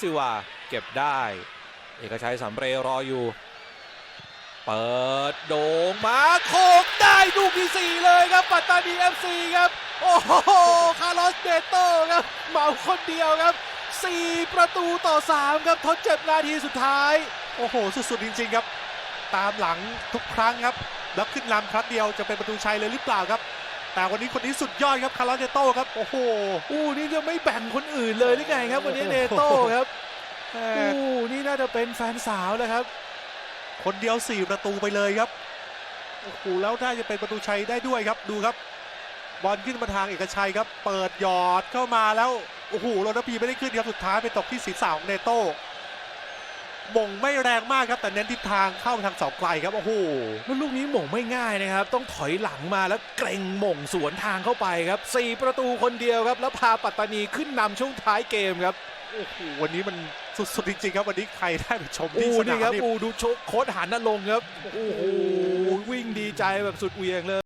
ซิวาเก็บได้ เอกชัยสำเรย์รออยู่ เปิดโด่งมาโคกได้ลูกที่4เลยครับปัตตานีเอฟซีครับ โอ้โหคาร์ลอสเดโต้ครับเหมาคนเดียวครับ 4 ประตูต่อ 3 ครับทดเจ็บนาทีสุดท้าย โอ้โห สุดๆ จริง ๆ ครับ ตามหลังทุกครั้งครับ แล้วขึ้นนำครั้งเดียวจะเป็นประตูชัยเลยหรือเปล่าครับ แต่วันนี้คนนี้สุดยอดครับคาร์ลอสเจโต้ครับ โอ้โหอู้นี่จะไม่แบ่งคนอื่นเลยหรือไงครับ วันนี้เนโต้ครับแหอู้มนี่น่าจะเป็นแฟนสาวแล้วครับ คนเดียว4ประตูไปเลยครับโอ้โหแล้วน่าจะเป็นประตูชัยได้ด้วยครับดูครับ บอลขึ้นมาทางเอกชัยครับ เปิดหยอดเข้ามาแล้วโอ้โหโรนพีไม่ได้ขึ้นครับสุดท้ายไปตกที่ศีรษะของเนโต้ มงไม่แรงมากครับ แต่เน้นทิศทางเข้าทางเสาไกลครับ โอ้โหแล้วลูกนี้หม่งไม่ง่ายนะครับ ต้องถอยหลังมาแล้วเกรงหม่งสวนทางเข้าไปครับ 4 ประตูคนเดียวครับ แล้วพาปัตตานีขึ้นนำช่วงท้ายเกมครับโอ้โหวันนี้มันสุดๆจริงๆครับวันนี้ใครได้ไปชมอูที่สนานี่มครับนี่อูดูโชโค้ดหันนลงค์ครับโอ้โหวิ่งดีใจแบบสุดเหวียงเลย